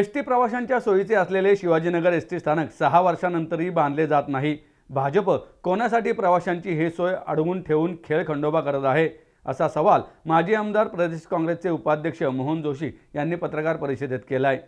S T प्रवाशांच्या सोयीचे असलेले शिवाजीनगर एस टी स्थानक सहा वर्षानंतरही बांधले जात नाही. भाजप कोणासाठी प्रवाशांची हे सोय अडवून ठेवून खेळ खंडोबा करत आहे? असा सवाल माजी आमदार प्रदेश काँग्रेसचे उपाध्यक्ष मोहन जोशी यांनी पत्रकार परिषदेत केला आहे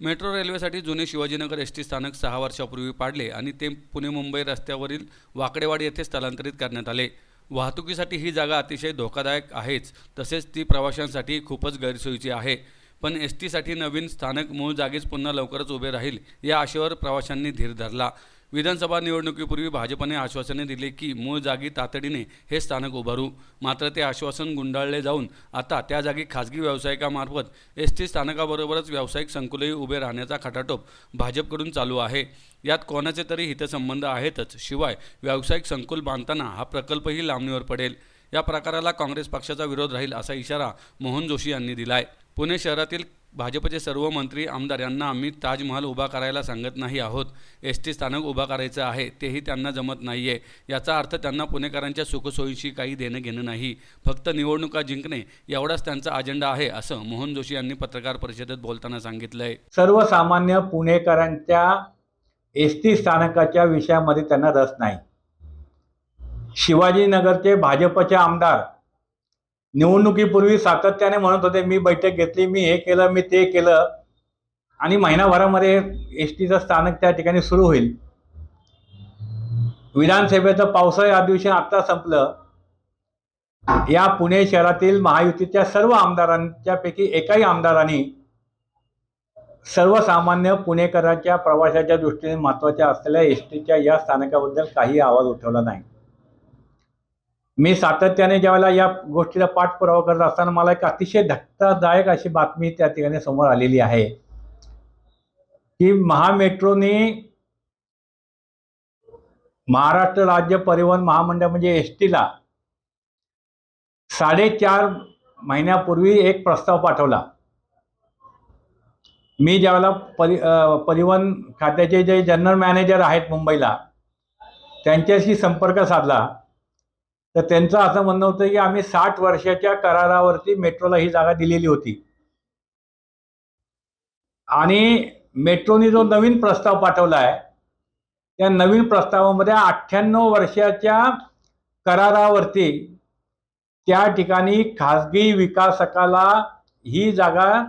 मेट्रो रेल्वेसाठी जुने शिवाजीनगर एस टी स्थानक सहा वर्षापूर्वी पाडले आणि ते पुणे मुंबई रस्त्यावरील वाकडेवाडी येथे स्थलांतरित करण्यात आले. वाहतुकीसाठी ही जागा अतिशय धोकादायक आहेच तसेच ती प्रवाशांसाठी खूपच गैरसोयीची आहे. पण एस टीसाठी नवीन स्थानक मूळ जागेच पुन्हा लवकरच उभे राहील या आशेवर प्रवाशांनी धीर धरला. विधानसभा निवडणुकीपूर्वी भाजपने आश्वासने दिले की मूळ जागी तातडीने हे स्थानक उभारू. मात्र ते आश्वासन गुंडाळले जाऊन आता त्या जागी खाजगी व्यावसायिकामार्फत एस टी स्थानकाबरोबरच व्यावसायिक संकुलही उभे राहण्याचा खटाटोप भाजपकडून चालू आहे. यात कोणाचे तरी हितसंबंध आहेतच शिवाय व्यावसायिक संकुल बांधताना हा प्रकल्पही लांबणीवर पडेल. या प्रकाराला काँग्रेस पक्षाचा विरोध राहील असा इशारा मोहन जोशी यांनी दिलाय. पुणे शहरातील भाजपचे सर्व मंत्री आमदार यांना आम्ही ताजमहाल उभा करायला सांगत नाही आहोत. एस टी स्थानक उभा करायचं आहे तेही त्यांना जमत नाही आहे याचा अर्थ त्यांना पुणेकरांच्या सुखसोयीशी काही देणं घेणं नाही. फक्त निवडणुका जिंकणे एवढाच त्यांचा अजेंडा आहे असं मोहन जोशी यांनी पत्रकार परिषदेत बोलताना सांगितलं आहे सर्वसामान्य पुणेकरांच्या एस टी स्थानकाच्या विषयामध्ये त्यांना रस नाही. शिवाजीनगरचे भाजपचे आमदार निवडणुकीपूर्वी सातत्याने म्हणत होते मी बैठक घेतली मी हे केलं मी ते केलं. आणि महिनाभरामध्ये एस टीचं स्थानक त्या ठिकाणी सुरू होईल. विधानसभेचं पावसाळी अधिवेशन आत्ता संपलं. या पुणे शहरातील महायुतीच्या सर्व आमदारांच्या पैकी एकाही आमदारांनी सर्वसामान्य पुणेकरांच्या प्रवाशाच्या दृष्टीने महत्त्वाच्या असलेल्या एस टीच्या या स्थानकाबद्दल काही आवाज उठवला नाही. मी सातत्याने ज्यावेळेला या गोष्टीला पाठपुरावा करत असताना मला एक अतिशय धक्कादायक अशी बातमी त्या ठिकाणी समोर आलेली आहे की महामेट्रोने महाराष्ट्र राज्य परिवहन महामंडळ म्हणजे एस टीला साडेचार महिन्यापूर्वी एक प्रस्ताव पाठवला. मी ज्यावेळेला परि परिवहन खात्याचे जे जनरल मॅनेजर आहेत मुंबईला त्यांच्याशी संपर्क साधला. तर त्यांचं असं म्हणणं होतं की आम्ही साठ वर्षाच्या करारावरती मेट्रोला ही जागा दिलेली होती. आणि मेट्रोने जो नवीन प्रस्ताव पाठवला आहे त्या नवीन प्रस्तावामध्ये अठ्ठ्याण्णव वर्षाच्या करारावरती त्या ठिकाणी खाजगी विकासकाला ही जागा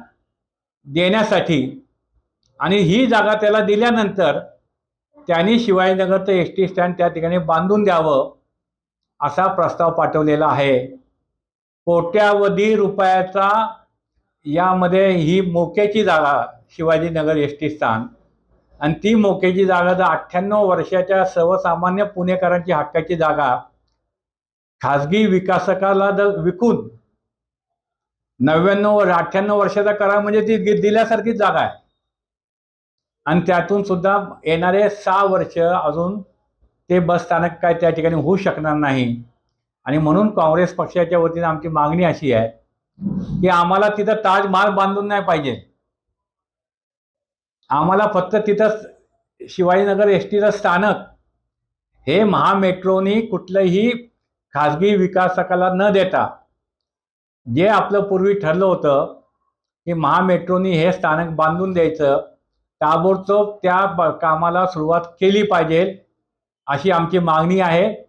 देण्यासाठी आणि ही जागा त्याला दिल्यानंतर त्यांनी शिवाजीनगरचं एस टी स्टँड त्या ठिकाणी बांधून द्यावं. असा प्रस्ताव पाठवलेला आहे. कोट्यावधी रुपयाचा यामध्ये ही मोक्याची जागा शिवाजीनगर एस टी स्थान. आणि ती मोक्याची जागा जर अठ्ठ्याण्णव वर्षाच्या सर्वसामान्य पुणेकरांची हक्काची जागा. खाजगी विकासकाला जर विकून नव्याण्णव अठ्ठ्याण्णव वर्षाचा करार म्हणजे ती दिल्यासारखीच जागा आहे. आणि त्यातून सुद्धा येणारे सहा वर्ष अजून ते बस स्थानक काय त्या ठिकाणी होऊ शकणार नाही. आणि म्हणून काँग्रेस पक्षाच्या वतीनं आमची मागणी अशी आहे की आम्हाला तिथं ताजमहाल बांधून नाही पाहिजे. आम्हाला फक्त तिथं शिवाजीनगर एस टीचं स्थानक हे महामेट्रोनी कुठलंही खाजगी विकासकाला न देता जे आपलं पूर्वी ठरलं होतं की महामेट्रोनी हे स्थानक बांधून द्यायचं ताबडतोब त्या ब- कामाला सुरुवात केली पाहिजे. अशी आमची मागणी आहे.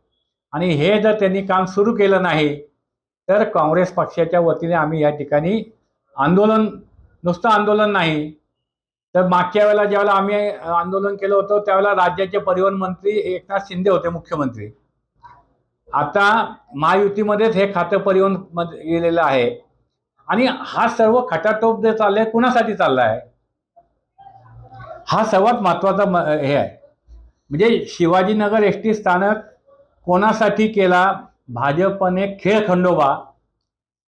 आणि हे जर त्यांनी काम सुरू केलं नाही तर काँग्रेस पक्षाच्या वतीने आम्ही या ठिकाणी आंदोलन नुसतं आंदोलन नाही. तर मागच्या वेळेला ज्यावेळेला आम्ही आंदोलन केलं होतं त्यावेळेला राज्याचे परिवहन मंत्री एकनाथ शिंदे होते मुख्यमंत्री. आता महायुतीमध्येच हे खातं परिवहनमध्ये गेलेलं आहे. आणि हा सर्व खटाटोप जे चाललाय कुणासाठी चालला आहे हा सर्वात महत्त्वाचा म- हे आहे. म्हणजे शिवाजीनगर एस टी स्थानक कोणासाठी केला? भाजपने खेळ खंडोबा.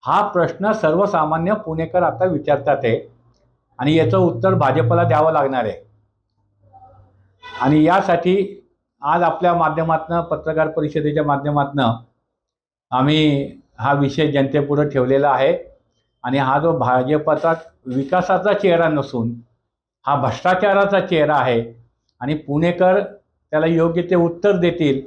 हा प्रश्न सर्वसामान्य पुणेकर आता विचारतात आहे आणि याचं उत्तर भाजपला द्यावं लागणार आहे. आणि यासाठी आज आपल्या माध्यमातनं पत्रकार परिषदेच्या माध्यमातनं आम्ही हा विषय जनतेपुढं ठेवलेला आहे. आणि हा जो भाजपचा विकासाचा चेहरा नसून हा भ्रष्टाचाराचा चेहरा आहे. आणि पुणेकर त्याला योग्य ते उत्तर देतील.